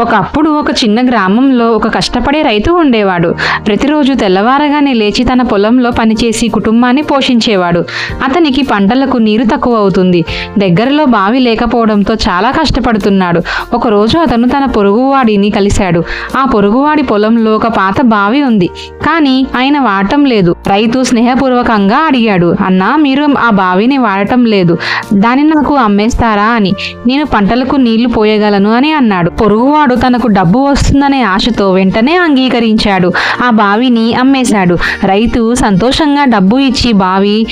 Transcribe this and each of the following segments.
ఒకప్పుడు ఒక చిన్న గ్రామంలో ఒక కష్టపడే రైతు ఉండేవాడు. ప్రతిరోజు తెల్లవారగానే లేచి తన పొలంలో పనిచేసి కుటుంబాన్ని పోషించేవాడు. అతనికి పంటలకు నీరు తక్కువ అవుతుంది. దగ్గరలో బావి లేకపోవడంతో చాలా కష్టపడుతున్నాడు. ఒకరోజు అతను తన పొరుగువాడిని కలిశాడు. ఆ పొరుగువాడి పొలంలో ఒక పాత బావి ఉంది. కానీ ఆయన వాడటం లేదు. రైతు స్నేహపూర్వకంగా అడిగాడు అన్నా మీరు ఆ బావిని వాడటం లేదు. దాన్ని నాకు అమ్మేస్తారా? అని. నేను పంటలకు నీళ్ళు పోయగలను అని అన్నాడు. పొరుగువాడు తనకు డబ్బు వస్తుందనే ఆశతో వెంటనే అంగీకరించాడు. ఆ బావిని అమ్మేశాడు. రైతు సంతోషంగా డబ్బు ఇచ్చి బావి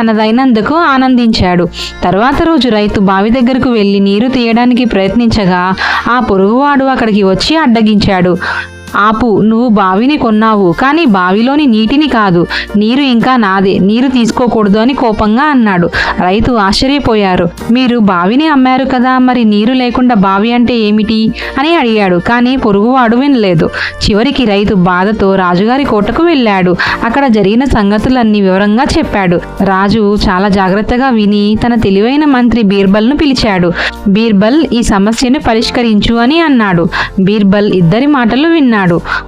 తనదైనందుకు ఆనందించాడు. తర్వాత రోజు రైతు బావి దగ్గరకు వెళ్ళి నీరు తీయడానికి ప్రయత్నించగా ఆ పొరుగువాడు అక్కడికి వచ్చి అడ్డగించాడు. ఆపు నువ్వు బావిని కొన్నావు కానీ బావిలోని నీటిని కాదు నీరు ఇంకా నాదే నీరు తీసుకోకూడదు అని కోపంగా అన్నాడు. రైతు ఆశ్చర్యపోయారు. మీరు బావిని అమ్మారు కదా మరి నీరు లేకుండా బావి అంటే ఏమిటి? అని అడిగాడు కానీ పొరుగువాడు వినలేదు. చివరికి రైతు బాధతో రాజుగారి కోటకు వెళ్ళాడు. అక్కడ జరిగిన సంగతులన్నీ వివరంగా చెప్పాడు. రాజు చాలా జాగ్రత్తగా విని తన తెలివైన మంత్రి బీర్బల్ను పిలిచాడు. బీర్బల్ ఈ సమస్యను పరిష్కరించు అని అన్నాడు. బీర్బల్ ఇద్దరి మాటలు విన్నాడు.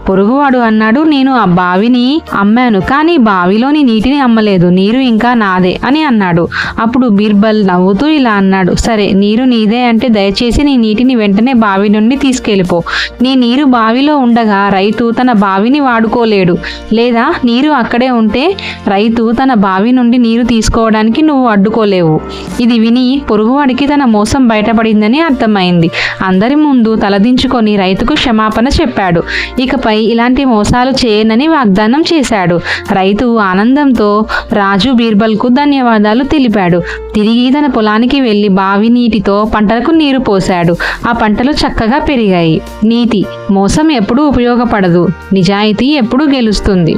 పొరుగువాడు అన్నాడు నేను ఆ బావిని అమ్మాను కానీ బావిలోని నీటిని అమ్మలేదు నీరు ఇంకా నాదే అని అన్నాడు. అప్పుడు బీర్బల్ నవ్వుతూ ఇలా అన్నాడు సరే నీరు నీదే అంటే దయచేసి నీ నీటిని వెంటనే బావి నుండి తీసుకెళ్ళిపో. నీ నీరు బావిలో ఉండగా రైతు తన బావిని వాడుకోలేడు. లేదా నీరు అక్కడే ఉంటే రైతు తన బావి నుండి నీరు తీసుకోవడానికి నువ్వు అడ్డుకోలేవు. ఇది విని పొరుగువాడికి తన మోసం బయటపడిందని అర్థమైంది. అందరి ముందు తలదించుకొని రైతుకు క్షమాపణ చెప్పాడు. ఇకపై ఇలాంటి మోసాలు చేయనని వాగ్దానం చేశాడు. రైతు ఆనందంతో రాజు బీర్బల్కు ధన్యవాదాలు తెలిపాడు. తిరిగి తన పొలానికి వెళ్ళి బావి నీటితో పంటలకు నీరు పోశాడు. ఆ పంటలు చక్కగా పెరిగాయి. నీతి మోసం ఎప్పుడూ ఉపయోగపడదు. నిజాయితీ ఎప్పుడూ గెలుస్తుంది.